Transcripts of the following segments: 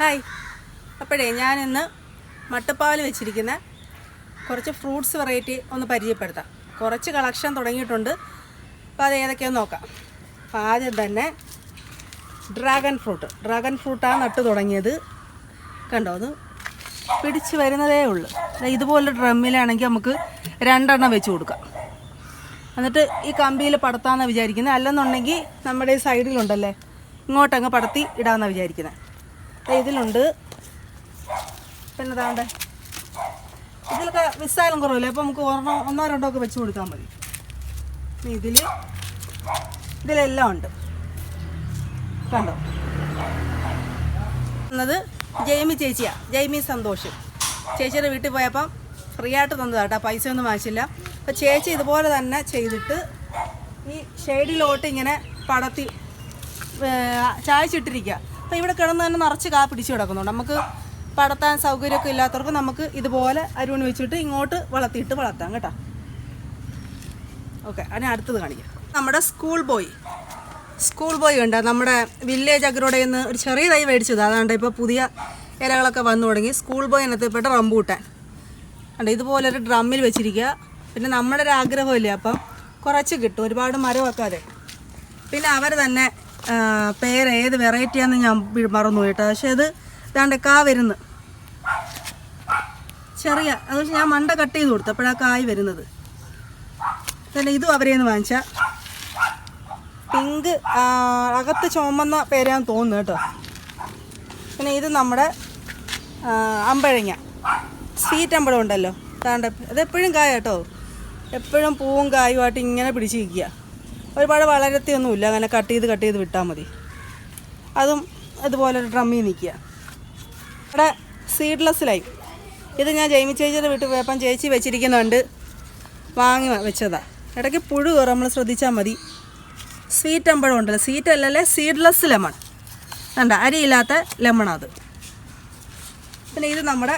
Hi. അപ്പോഴേ ഞാനിന്ന് മട്ടുപ്പാൽ വെച്ചിരിക്കുന്ന കുറച്ച് ഫ്രൂട്ട്സ് വെറൈറ്റി ഒന്ന് പരിചയപ്പെടുത്താം. കുറച്ച് കളക്ഷൻ തുടങ്ങിയിട്ടുണ്ട്. അപ്പോൾ അത് ഏതൊക്കെയാന്ന് നോക്കാം. അപ്പോൾ ആദ്യം തന്നെ ഡ്രാഗൺ ഫ്രൂട്ട്. ഡ്രാഗൺ ഫ്രൂട്ടാണ് നട്ട് തുടങ്ങിയത്. കണ്ടോ? അത് പിടിച്ച് വരുന്നതേ ഉള്ളൂ. ഇതുപോലെ ഡ്രമ്മിലാണെങ്കിൽ നമുക്ക് രണ്ടെണ്ണം വെച്ച് കൊടുക്കാം. എന്നിട്ട് ഈ കമ്പിയിൽ പടത്താമെന്നാണ് വിചാരിക്കുന്നത് അല്ലെന്നുണ്ടെങ്കിൽ നമ്മുടെ സൈഡിലുണ്ടല്ലേ? ഇങ്ങോട്ടങ്ങ് പടത്തി ഇടാമെന്നാണ് വിചാരിക്കുന്നത് ഇതിലുണ്ട്. പിന്നെ താണ്ടെ ഇതിലൊക്കെ വിസ്താരം കുറവില്ലേ? അപ്പോൾ നമുക്ക് ഒരെണ്ണോ ഒന്നോ രണ്ടോ ഒക്കെ വെച്ച് കൊടുത്താൽ മതി. ഇതിൽ ഇതിലെല്ലാം ഉണ്ട്. കണ്ടോ? എന്നത് ജെയ്മി ചേച്ചിയാ. ജെയ്മി സന്തോഷ്. ചേച്ചിയുടെ വീട്ടിൽ പോയപ്പം ഫ്രീ ആയിട്ട് തന്നതാട്ടോ പൈസ ഒന്നും വാങ്ങിച്ചില്ല. അപ്പോൾ ചേച്ചി ഇതുപോലെ തന്നെ ചെയ്തിട്ട് ഈ ഷെയ്ഡിലോട്ട് ഇങ്ങനെ പടത്തി ചായച്ചിട്ടിരിക്കുക അപ്പോൾ ഇവിടെ കിടന്ന് തന്നെ നിറച്ച് കാ പിടിച്ച് കിടക്കുന്നുണ്ട്. നമുക്ക് പടത്താൻ സൗകര്യമൊക്കെ ഇല്ലാത്തവർക്ക് നമുക്ക് ഇതുപോലെ അരുൺ വെച്ചിട്ട് ഇങ്ങോട്ട് വളർത്തിയിട്ട് വളർത്താം കേട്ടോ. ഓക്കെ അതിന് അടുത്തത് കാണിക്കാം. നമ്മുടെ സ്കൂൾ ബോയ്. സ്കൂൾ ബോയ് ഉണ്ട് നമ്മുടെ വില്ലേജ് അഗ്രോടെ നിന്ന് ഒരു ചെറിയ തൈ മേടിച്ചത്. അതാണ്ട് ഇപ്പോൾ പുതിയ ഇലകളൊക്കെ വന്നു തുടങ്ങി. സ്കൂൾ ബോയ് എത്തിൽപ്പെട്ട റംബൂട്ടാൻ. ഇതുപോലെ ഒരു ഡ്രമ്മിൽ വെച്ചിരിക്കുക. പിന്നെ നമ്മുടെ ഒരു ആഗ്രഹമില്ലേ അപ്പം കുറച്ച് കിട്ടും. ഒരുപാട് മരം വെക്കാതെ പിന്നെ അവർ തന്നെ പേര് ഏത് വെറൈറ്റിയാന്ന് ഞാൻ മറന്നു കേട്ടോ. പക്ഷേ ഇത് ഇതാണ്ട് കാ വരുന്നു. ചെറിയ അത് ഞാൻ മണ്ട കട്ട് ചെയ്ത് കൊടുത്തു. അപ്പോഴാണ് കായ് വരുന്നത്. പിന്നെ ഇതും അവരെ നിന്ന് വാങ്ങിച്ച. പിങ്ക് അകത്ത് ചുമന്ന പേരാന്ന് തോന്നുന്നു കേട്ടോ. പിന്നെ ഇത് നമ്മുടെ അമ്പഴങ്ങ. സ്വീറ്റ് അമ്പഴം ഉണ്ടല്ലോ. താണ്ട അതെപ്പോഴും കായ കേട്ടോ. എപ്പോഴും പൂവും കായുമായിട്ട് ഇങ്ങനെ പിടിച്ച് നിൽക്കുക ഒരുപാട് വളരത്തിയൊന്നുമില്ല. അങ്ങനെ കട്ട് ചെയ്ത് കട്ട് ചെയ്ത് വിട്ടാൽ മതി. അതും അതുപോലെ ഒരു ഡ്രമ്മിൽ നിൽക്കുക. ഇവിടെ സീഡ്ലെസ് ലൈം ഇത് ഞാൻ ജൈമി ചേച്ചിയുടെ വീട്ടിൽ പോയപ്പം ചേച്ചി വെച്ചിരിക്കുന്നുണ്ട്. വാങ്ങി വെച്ചതാണ് ഇടയ്ക്ക് പുഴു കയറും. നമ്മൾ ശ്രദ്ധിച്ചാൽ മതി. സ്വീറ്റ് അമ്പഴം ഉണ്ടല്ലോ. സ്വീറ്റ് അല്ലല്ലേ? സീഡ്ലെസ് ലെമൺ കണ്ട അരിയില്ലാത്ത ലെമണാത് പിന്നെ ഇത് നമ്മുടെ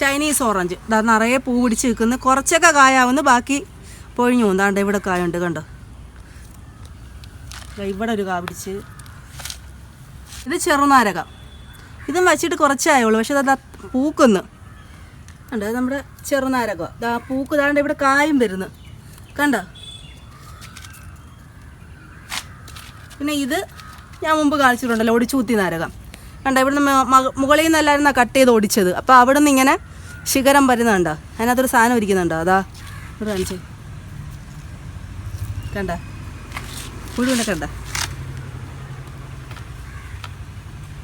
ചൈനീസ് ഓറഞ്ച് ഇതാ നിറയെ പൂ പിടിച്ച് നിൽക്കുന്നു. കുറച്ചൊക്കെ കായാവുന്നു. ബാക്കി പൊഴിഞ്ഞു പോകും ദാണ്ട് ഇവിടെ കായുണ്ട്. കണ്ടോ? ഇവിടെ ഒരു കാ പിടിച്ച്. ഇത് ചെറുനാരകം ഇതും വെച്ചിട്ട് കുറച്ചായുള്ളൂ പക്ഷെ അതാ പൂക്കുന്നു. കണ്ടോ അത് നമ്മുടെ ചെറുനാരകം ദാ പൂക്ക് ദാണ്ട് ഇവിടെ കായും വരുന്നു. കണ്ടോ? പിന്നെ ഇത് ഞാൻ മുമ്പ് കാണിച്ചിട്ടുണ്ടല്ലോ ഒടിച്ചൂത്തി നാരകം കണ്ടോ ഇവിടുന്ന് മുകളിൽ നിന്ന് എല്ലാവരും കട്ട് ചെയ്ത് ഓടിച്ചത് അപ്പോൾ അവിടെ നിന്ന് ഇങ്ങനെ ശിഖരം വരുന്നുണ്ടോ അതിനകത്തൊരു സാധനം ഇരിക്കുന്നുണ്ടോ? അതാ കാണിച്ചേ. കണ്ട? പുഴുവിനെ കിടക്കണ്ട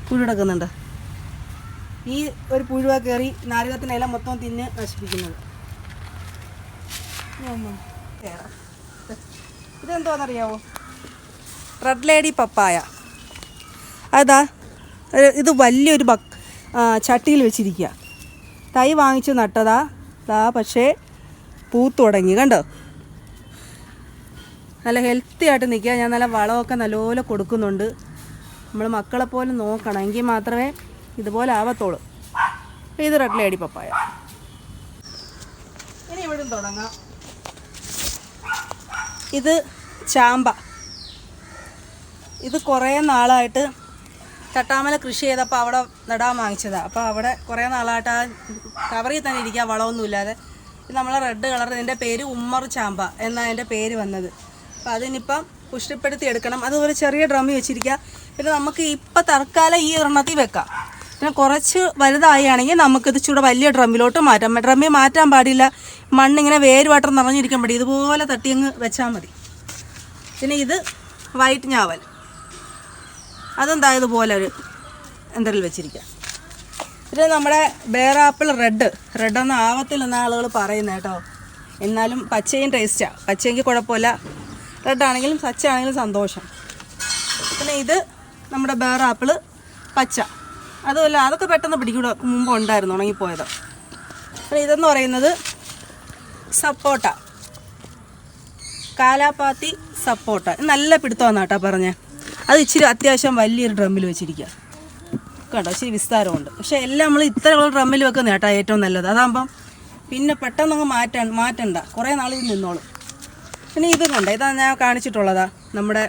പുഴു കിടക്കുന്നുണ്ട് ഈ ഒരു പുഴുവ കയറി നാരകത്തിന്റെ ഇല മൊത്തം തിന്ന് നശിപ്പിക്കുന്നത്. ഇതെന്തോന്നറിയാവോ? Red lady papaya. അതാ ഇത് വലിയൊരു ബ ചട്ടിയിൽ വെച്ചിരിക്കുക. തൈ വാങ്ങിച്ച് നട്ടതാ പക്ഷേ പൂത്തു തുടങ്ങി. കണ്ടോ? നല്ല ഹെൽത്തി ആയിട്ട് നിൽക്കുക. ഞാൻ നല്ല വളമൊക്കെ നല്ലപോലെ കൊടുക്കുന്നുണ്ട്. നമ്മൾ മക്കളെ പോലെ നോക്കണം. എങ്കിൽ മാത്രമേ ഇതുപോലെ ആവത്തുള്ളൂ. ഇത് റെഡ് പപ്പായ. ഇനി ഇവിടെ തുടങ്ങാം. ഇത് ചാമ്പ. ഇത് കുറേ നാളായിട്ട് തട്ടാമല കൃഷി ചെയ്തപ്പോൾ അവിടെ നടാൻ വാങ്ങിച്ചതാണ് അപ്പോൾ അവിടെ കുറേ നാളായിട്ട് ആ കവറിൽ തന്നെ ഇരിക്കുക വളമൊന്നുമില്ലാതെ. ഇത് നമ്മളെ റെഡ് കളർ ഇതിന്റെ പേര് ഉമ്മർ ചാമ്പ എന്നാണ് അതിന്റെ പേര് വന്നത്. അപ്പോൾ അതിനിപ്പം പുഷ്ടിപ്പെടുത്തി എടുക്കണം. അതുപോലെ ചെറിയ ഡ്രമ്മി വെച്ചിരിക്കുക. പിന്നെ നമുക്ക് ഇപ്പം തൽക്കാലം ഈ ഒരെണ്ണത്തിൽ വെക്കാം. പിന്നെ കുറച്ച് വലുതായാണെങ്കിൽ നമുക്കിത് ചൂടെ വലിയ ഡ്രമ്മിലോട്ട് മാറ്റാം. ഡ്രമ്മിൽ മാറ്റാൻ പാടില്ല. മണ്ണിങ്ങനെ വേരുവാട്ടം നിറഞ്ഞിരിക്കാൻ പാടില്ല ഇതുപോലെ തട്ടി അങ്ങ് വെച്ചാൽ മതി. പിന്നെ ഇത് വൈറ്റ് ഞാവൽ. അതെന്താ ഇതുപോലെ ഒരു എന്തെങ്കിലും വെച്ചിരിക്കുക. പിന്നെ നമ്മുടെ ബേറാപ്പിൾ റെഡ് റെഡൊന്നും ആവത്തില്ലെന്ന ആളുകൾ പറയുന്നത് കേട്ടോ. എന്നാലും പച്ചയും ടേസ്റ്റാണ് പച്ചയെങ്കിൽ കുഴപ്പമില്ല. റെഡ് ആണെങ്കിലും സച്ച ആണെങ്കിലും സന്തോഷം. പിന്നെ ഇത് നമ്മുടെ ബേർ ആപ്പിൾ പച്ച. അതുമല്ല അതൊക്കെ പെട്ടെന്ന് പിടിക്കൂടെ മുമ്പ് ഉണ്ടായിരുന്നു ഉണങ്ങിപ്പോയത്. പിന്നെ ഇതെന്ന് പറയുന്നത് സപ്പോട്ട. കാലാപ്പാത്തി സപ്പോട്ട. നല്ല പിടുത്തമാണ് കേട്ടോ പറഞ്ഞേ. അത് ഇച്ചിരി അത്യാവശ്യം വലിയൊരു ഡ്രമ്മിൽ വെച്ചിരിക്കുക കേട്ടോ ഇച്ചിരി വിസ്താരമുണ്ട്. പക്ഷേ എല്ലാം നമ്മൾ ഇത്ര ഉള്ള ഡ്രമ്മിൽ വെക്കുന്ന കേട്ടോ ഏറ്റവും നല്ലത്. അതാകുമ്പം പിന്നെ പെട്ടെന്ന് അങ്ങ് മാറ്റാൻ മാറ്റണ്ട. കുറേ നാളിൽ നിന്നോളും. പിന്നെ ഇത് കണ്ട ഇതാ ഞാൻ കാണിച്ചിട്ടുള്ളതാ നമ്മുടെ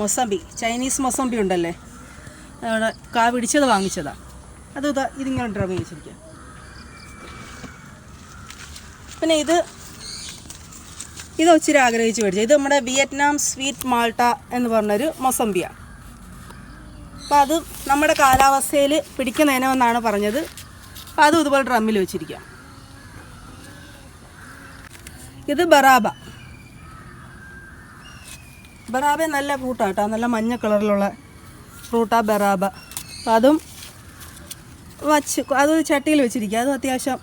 മൊസമ്പി ചൈനീസ് മൊസമ്പി ഉണ്ടല്ലേ? അവിടെ കാ പിടിച്ചത് വാങ്ങിച്ചതാ. അത് ഇതാ ഇതിങ്ങനെ ഡ്രം വെച്ചിരിക്കുക പിന്നെ ഇത് ഇത് ഒത്തിരി ആഗ്രഹിച്ച് മേടിച്ചു ഇത് നമ്മുടെ വിയറ്റ്നാം സ്വീറ്റ് മാൾട്ട എന്ന് പറഞ്ഞൊരു മൊസംബിയാണ് അപ്പോൾ അത് നമ്മുടെ കാലാവസ്ഥയിൽ പിടിക്കുന്ന ഇനമെന്നാണ് പറഞ്ഞത്. അപ്പോൾ അതും ഇതുപോലെ ഡ്രമ്മിൽ വെച്ചിരിക്കുക ഇത് ബറാബ. ബറാബ നല്ല ഫ്രൂട്ടാണ് കേട്ടോ. നല്ല മഞ്ഞ കളറിലുള്ള ഫ്രൂട്ടാ ബറാബ. അപ്പോൾ അതും വച്ച് അത് ചട്ടിയിൽ വെച്ചിരിക്കുക. അതും അത്യാവശ്യം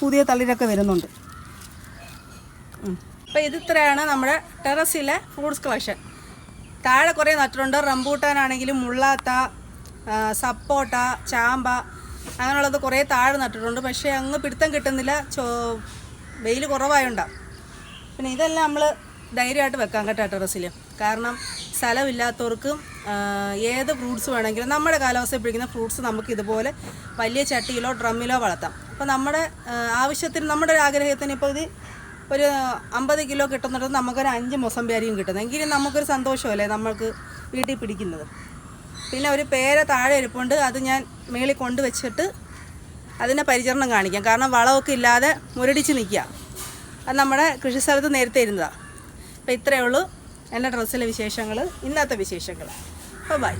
പുതിയ തളിരൊക്കെ വരുന്നുണ്ട്. അപ്പോൾ ഇതിത്രയാണ് നമ്മുടെ ടെറസിലെ ഫ്രൂട്ട്സ് കളക്ഷൻ. താഴെ കുറേ നട്ടിട്ടുണ്ട്. റംബൂട്ടാനാണെങ്കിലും മുള്ളാത്ത സപ്പോട്ട ചാമ്പ അങ്ങനെയുള്ളത് കുറേ താഴെ നട്ടിട്ടുണ്ട്. പക്ഷേ അങ്ങ് പിടുത്തം കിട്ടുന്നില്ല. ചോ വെയിൽ കുറവായുണ്ടാവും പിന്നെ ഇതെല്ലാം നമ്മൾ ധൈര്യമായിട്ട് വെക്കാം കേട്ടോ ടെറസിൽ കാരണം സ്ഥലമില്ലാത്തവർക്കും ഏത് ഫ്രൂട്ട്സ് വേണമെങ്കിലും നമ്മുടെ കാലാവസ്ഥയിൽ പിടിക്കുന്ന ഫ്രൂട്ട്സ് നമുക്ക് ഇതുപോലെ വലിയ ചട്ടിയിലോ ഡ്രമ്മിലോ വളർത്താം. അപ്പോൾ നമ്മുടെ ആവശ്യത്തിന് നമ്മുടെ ഒരു ആഗ്രഹത്തിന് ഇപ്പോൾ ഇത് ഒരു അമ്പത് കിലോ കിട്ടുന്നിടത്ത് നമുക്കൊരു അഞ്ച് മൊസമ്പിയാരിയും കിട്ടുന്നത് എങ്കിലും നമുക്കൊരു സന്തോഷമല്ലേ നമ്മൾക്ക് വീട്ടിൽ പിടിക്കുന്നത്. പിന്നെ ഒരു പേര താഴെ ഇരിപ്പുണ്ട് അത് ഞാൻ മേളിൽ കൊണ്ടുവച്ചിട്ട് അതിനെ പരിചരണം കാണിക്കാം. കാരണം വളമൊക്കെ ഇല്ലാതെ മുരടിച്ച് നിൽക്കുക. അത് നമ്മുടെ കൃഷി സ്ഥലത്ത് നേരത്തെ ഇരുന്നതാണ് അപ്പോൾ ഇത്രയേ ഉള്ളൂ. എന്റെ ഡ്രസ്സിലെ വിശേഷങ്ങൾ ഇന്നത്തെ വിശേഷങ്ങൾ അപ്പോൾ ബൈ